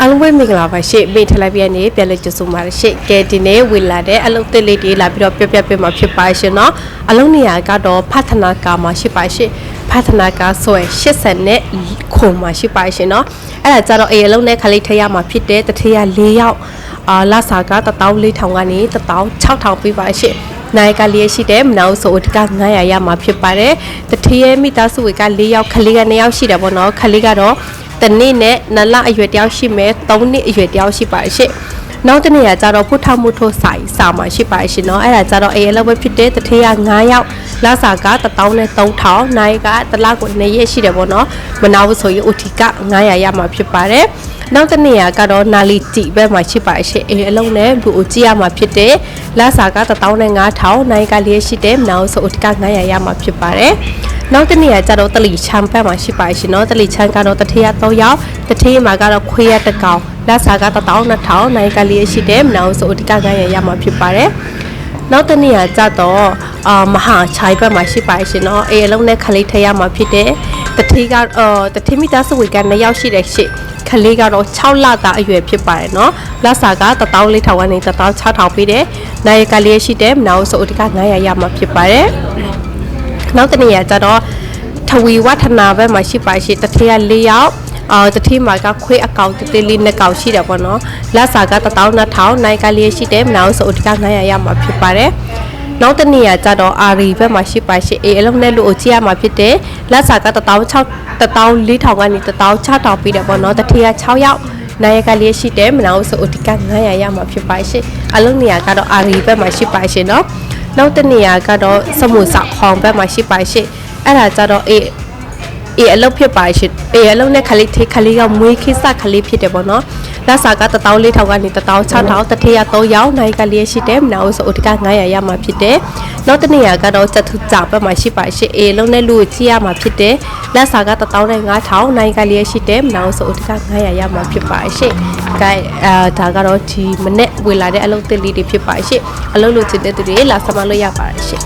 အားလုံးပဲမင်္ဂလာပါရှေ့မိထလိုက်ပြနေပြန်လဲကြိုဆိုပါရရှေ့ကဲဒီနေ့ဝင်လာတဲ့အလုပ်သစ်လေးတွေလာပြီးတော့ပြပြပြမှာဖြစ်ပါရှင်เนาะအလုံးနေရာကတော့ဖသနာကာမှာရှိပါရှေ့ဖသနာကာဆိုရင်80နဲ့ခုံမှာရှိပါရှင်เนาะအဲ့ဒါကြတော့အေးအလုံးနဲ့ခလေးထရမှာဖြစ်တဲ့တထရ၄ယောက်အာလာစာက14000ကနေ16000ပြပါရှေ့နိုင်ကလေးရှိတဲ့မနောက်ဆိုအတက900ရမှာဖြစ်ပါတယ်တထရဲမိသားစုတွေက၄ယောက်ခလေးက2ယောက်ရှိတယ်ပေါ့နော်ခလေးကတော့ တနေ့နဲ့နလအရွယ်တယောက်ရှိမယ်၃နှစ်အရွယ်တယောက်ရှိပါရှင့်နောက်တစ်နေရာကျတော့ဖုထမှုထိုးဆိုင်စာမှာရှိပါရှင်เนาะအဲ့ဒါကျတော့အေးအလုပ်ပဲဖြစ်တဲ့တထေးက9ယောက်လစာက1000နဲ့3000နိုင်ကတလကို2ရက်ရှိတယ်ပေါ့နော်မနာဘူးဆိုရင် OT က900ရမှာဖြစ်ပါတယ်နောက်တစ်နေရာကတော့နာလီတီဘက်မှာရှိပါရှင်အေးအလုံးနဲ့ဘူအိုကြည့်ရမှာဖြစ်တဲ့လစာက1000နဲ့9000နိုင်ကလေးရှိတဲ့မနာဘူးဆို OT က900ရမှာဖြစ်ပါတယ် နောက်တစ်နေရာကျတော့တလီချမ်းဖက်မှာရှိပါရှင်เนาะတလီချမ်းကတော့တထေးရ3ယောက်တထေးမှာကတော့ခွေးရတစ်ကောင်လက်စာက12000နိုင်ကလေးရှိတယ်မနာဘူးဆိုအဓိက900ရမှာဖြစ်ပါတယ်နောက်တစ်နေရာကျတော့အာမဟာချိုင်ဘက်မှာရှိပါရှင်เนาะအေးအလုံးနဲ့ခလေးထရမှာဖြစ်တယ်တထေးကအော်တထေးမိသားစုဝင်က2ယောက်ရှိတယ်ရှင့်ခလေးကတော့6လသားအရွယ်ဖြစ်ပါတယ်เนาะလက်စာက14000ကနေ16000ပေးတယ်နိုင်ကလေးရှိတယ်မနာဘူးဆိုအဓိက900ရမှာဖြစ်ပါတယ် နောက်တစ်နေရာကျတော့ထဝီဝฒနာဘက်မှာရှိပါရှိတထေးက၄ယောက်အော်တထေးမှာကခွေးအကောင်တသေးလေးနှစ်ကောင်ရှိတယ်ပေါ့နော်လက်စာက12000နိုင်ကလေးရှိတယ်မနောက်ဆိုအဓိက900ရမှာဖြစ်ပါတယ်နောက်တစ်နေရာကျတော့အာရီဘက်မှာရှိပါရှိအေးအလုံးနဲ့လို့အကြည့်ရမှာဖြစ်တယ်လက်စာက16000 14000ကနေ16000ပြီးတယ်ပေါ့နော်တထေးက6ယောက်နိုင်ကလေးရှိတယ်မနောက်ဆိုအဓိက900ရမှာဖြစ်ပါရှိအလုံးနေရာကတော့အာရီဘက်မှာရှိပါရှိနော် နောက်တစ်နေရာကတော့စမှုစာခေါင်ဘက်မှာရှိပါရှိအဲ့ဒါကြတော့အေး အေးအလုပ်ဖြစ်ပါရှိအေးအလုပ်နဲ့ခလေးထေးခလေးကမွေးခိစခလေးဖြစ်တယ်ပေါ့နော်လက်စာက14000ကနေ16000တထေးရ3ယောက်နိုင်ကလေးရှိတယ်မနာဘူးဆိုအဓိက900ရမှာဖြစ်တယ်နောက်တစ်နေရာကတော့စက်ထုကြဘက်မှာရှိပါရှိအေးအလုပ်နဲ့လူကိုကြည့်ရမှာဖြစ်တယ်လက်စာက15000နိုင်ကလေးရှိတယ်မနာဘူးဆိုအဓိက900ရမှာဖြစ်ပါရှိကဲအာဒါကတော့ဒီမနေ့ဝေလာတဲ့အလုပ်သစ်လေးတွေဖြစ်ပါရှိအလုပ်လုပ်ချင်တဲ့သူတွေလာစမလို့ရပါတယ်ရှိ